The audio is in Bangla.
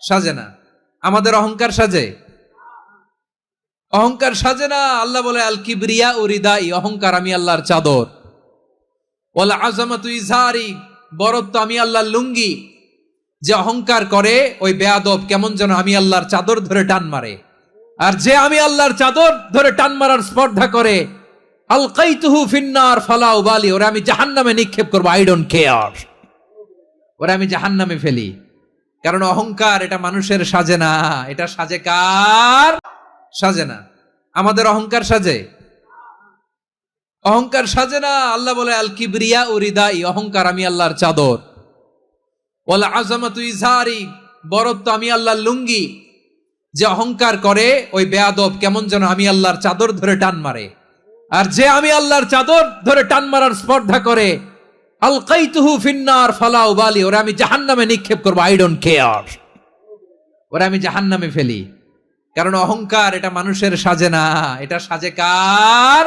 সাজে না। আমাদের অহংকার সাজে। অহংকার সাজে না। আল্লাহ বলে আল কিবরিয়া ও রিদাই, অহংকার আমি আল্লাহর চাদর। বলে আজমাতু ইজহারি বরত্ব আমি আল্লাহর লুঙ্গি। যে অহংকার করে, ওই বেয়াদব কেমন যেন আমি আল্লাহর চাদর ধরে টান মারে। আর যে আমি আল্লাহর চাদর ধরে টান মারার স্পর্ধা করে আল কাইতুহু ফিন্নার, ফালা উবালি, ওরা আমি জাহান্নামে নিক্ষেপ করব, আই ডোন্ট কেয়ার। ওরা আমি জাহান্নামে ফেলি। কারণ অহংকার এটা মানুষের সাজে না, এটা সাজে কার? সাজে না। আমাদের অহংকার সাজে? অহংকার সাজে না। আল্লাহ বলে আল কিবরিয়া ও রিদাই, অহংকার আমি আল্লাহর চাদর। বলে আজমাতু ইজহারি বরত্ব আমি আল্লাহর লুঙ্গি। যে অহংকার করে, ওই বেয়াদব কেমন যেন আমি আল্লাহর চাদর ধরে টান মারে। আর যে আমি আল্লাহর চাদর ধরে টান মারার স্পর্ধা করে আল কাইতুহু ফিন্নার, ফালা উবালি, ওরা আমি জাহান্নামে নিক্ষেপ করব আই ডোন্ট কেয়ার ওরা আমি জাহান্নামে ফেলি। কারণ অহংকার, এটা মানুষের সাজে না, এটা সাজে কার?